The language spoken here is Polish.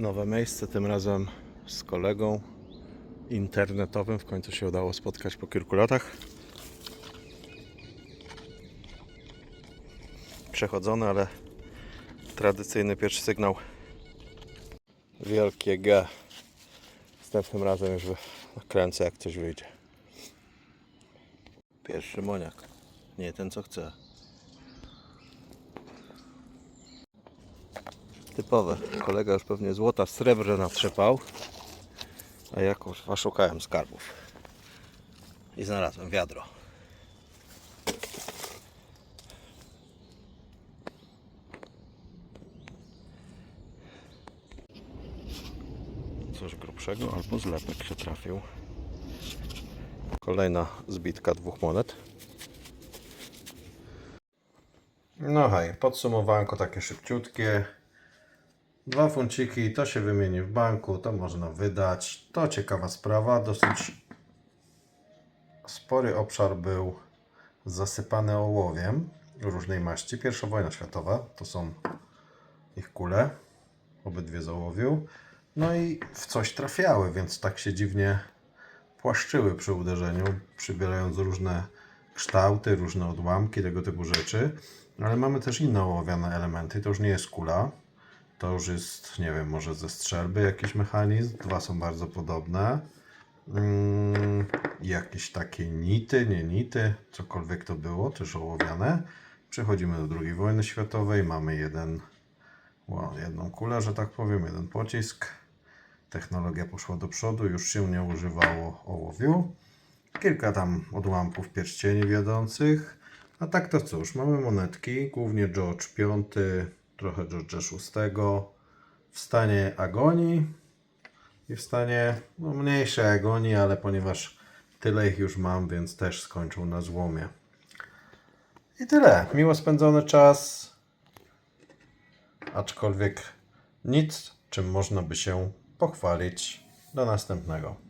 Nowe miejsce, tym razem z kolegą internetowym. W końcu się udało spotkać po kilku latach. Przechodzony, ale tradycyjny pierwszy sygnał. Wielkie G. Następnym razem już kręcę jak coś wyjdzie. Pierwszy moniak. Nie ten co chce. Typowe. Kolega już pewnie złota srebrze natrzepał. A ja kurwa szukałem skarbów. I znalazłem wiadro. Coś grubszego albo zlepek się trafił. Kolejna zbitka dwóch monet. No hej, podsumowanko takie szybciutkie. Dwa funciki, to się wymieni w banku, to można wydać. To ciekawa sprawa, dosyć spory obszar był zasypany ołowiem różnej maści. Pierwsza wojna światowa, to są ich kule, obydwie z ołowiu. No i w coś trafiały, więc tak się dziwnie płaszczyły przy uderzeniu, przybierając różne kształty, różne odłamki, tego typu rzeczy. Ale mamy też inne ołowiane elementy. To już nie jest kula. To już jest, nie wiem, może ze strzelby jakiś mechanizm. Dwa są bardzo podobne. Mm, jakieś takie nity, nie nity, cokolwiek to było, też ołowiane. Przechodzimy do II wojny światowej. Mamy jeden, wow, jedną kulę, że tak powiem, jeden pocisk. Technologia poszła do przodu, już się nie używało ołowiu. Kilka tam odłamków pierścieni wiodących. A tak to cóż, mamy monetki, głównie George V, trochę George VI, w stanie agonii i w stanie no, mniejszej agonii, ale ponieważ tyle ich już mam, więc też skończą na złomie. I tyle. Miło spędzony czas, aczkolwiek nic, czym można by się pochwalić. Do następnego.